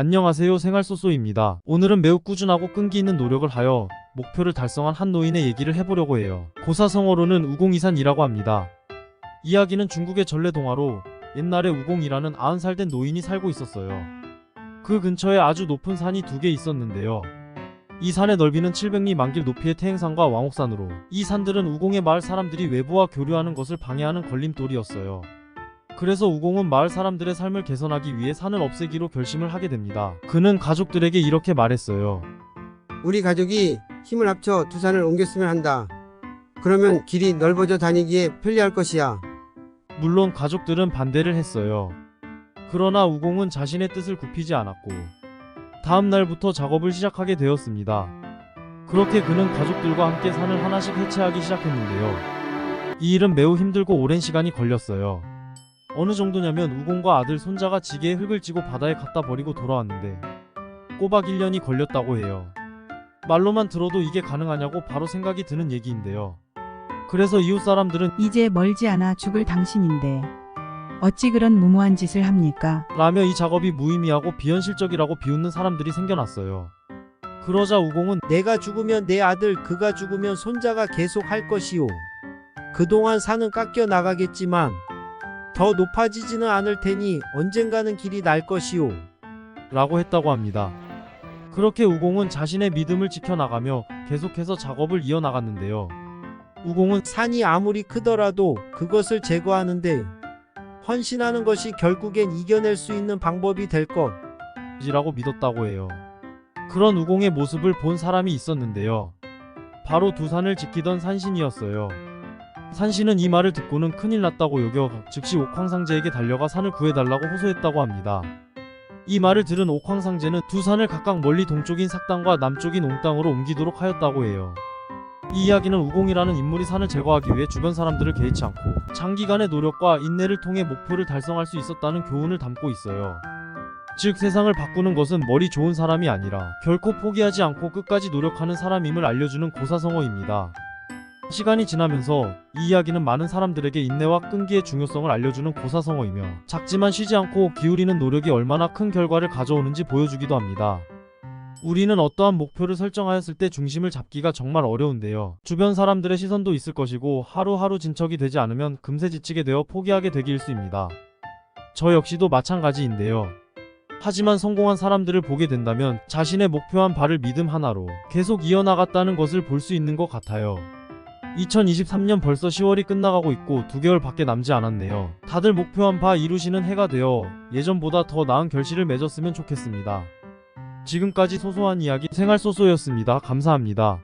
안녕하세요 생활소소입니다. 오늘은 매우 꾸준하고 끈기 있는 노력을 하여 목표를 달성한 한 노인의 얘기를 해보려고 해요. 고사성어로는 우공이산이라고 합니다. 이야기는 중국의 전래 동화로 옛날에 우공이라는 90살 된 노인이 살고 있었어요. 그 근처에 아주 높은 산이 두 개 있었는데요. 이 산의 넓이는 700리 만길 높이의 태행산과 왕옥산으로 이 산들은 우공의 마을 사람들이 외부와 교류하는 것을 방해하는 걸림돌이었어요. 그래서 우공은 마을 사람들의 삶을 개선하기 위해 산을 없애기로 결심을 하게 됩니다. 그는 가족들에게 이렇게 말했어요. 우리 가족이 힘을 합쳐 두 산을 옮겼으면 한다. 그러면 길이 넓어져 다니기에 편리할 것이야. 물론 가족들은 반대를 했어요. 그러나 우공은 자신의 뜻을 굽히지 않았고 다음 날부터 작업을 시작하게 되었습니다. 그렇게 그는 가족들과 함께 산을 하나씩 해체하기 시작했는데요. 이 일은 매우 힘들고 오랜 시간이 걸렸어요. 어느 정도냐면 우공과 아들 손자가 지게에 흙을 찌고 바다에 갖다 버리고 돌아왔는데 꼬박 1년이 걸렸다고 해요. 말로만 들어도 이게 가능하냐고 바로 생각이 드는 얘기인데요. 그래서 이웃 사람들은 이제 멀지 않아 죽을 당신인데 어찌 그런 무모한 짓을 합니까? 라며 이 작업이 무의미하고 비현실적이라고 비웃는 사람들이 생겨났어요. 그러자 우공은 내가 죽으면 내 아들, 그가 죽으면 손자가 계속 할 것이오. 그동안 산은 깎여 나가겠지만 더 높아지지는 않을 테니 언젠가는 길이 날 것이오. 라고 했다고 합니다. 그렇게 우공은 자신의 믿음을 지켜나가며 계속해서 작업을 이어나갔는데요. 우공은 산이 아무리 크더라도 그것을 제거하는데 헌신하는 것이 결국엔 이겨낼 수 있는 방법이 될 것. 이라고 믿었다고 해요. 그런 우공의 모습을 본 사람이 있었는데요. 바로 두 산을 지키던 산신이었어요. 산신은 이 말을 듣고는 큰일 났다고 여겨 즉시 옥황상제에게 달려가 산을 구해달라고 호소했다고 합니다. 이 말을 들은 옥황상제는 두 산을 각각 멀리 동쪽인 삭당과 남쪽인 옹땅으로 옮기도록 하였다고 해요. 이 이야기는 우공이라는 인물이 산을 제거하기 위해 주변 사람들을 개의치 않고 장기간의 노력과 인내를 통해 목표를 달성할 수 있었다는 교훈을 담고 있어요. 즉 세상을 바꾸는 것은 머리 좋은 사람이 아니라 결코 포기하지 않고 끝까지 노력하는 사람임을 알려주는 고사성어입니다. 시간이 지나면서 이 이야기는 많은 사람들에게 인내와 끈기의 중요성을 알려주는 고사성어이며 작지만 쉬지 않고 기울이는 노력이 얼마나 큰 결과를 가져오는지 보여주기도 합니다. 우리는 어떠한 목표를 설정하였을 때 중심을 잡기가 정말 어려운데요. 주변 사람들의 시선도 있을 것이고 하루하루 진척이 되지 않으면 금세 지치게 되어 포기하게 되기 일수입니다. 저 역시도 마찬가지인데요. 하지만 성공한 사람들을 보게 된다면 자신의 목표한 바를 믿음 하나로 계속 이어나갔다는 것을 볼 수 있는 것 같아요. 2023년 벌써 10월이 끝나가고 있고 2개월 밖에 남지 않았네요. 다들 목표한 바 이루시는 해가 되어 예전보다 더 나은 결실을 맺었으면 좋겠습니다. 지금까지 소소한 이야기 생활소소였습니다. 감사합니다.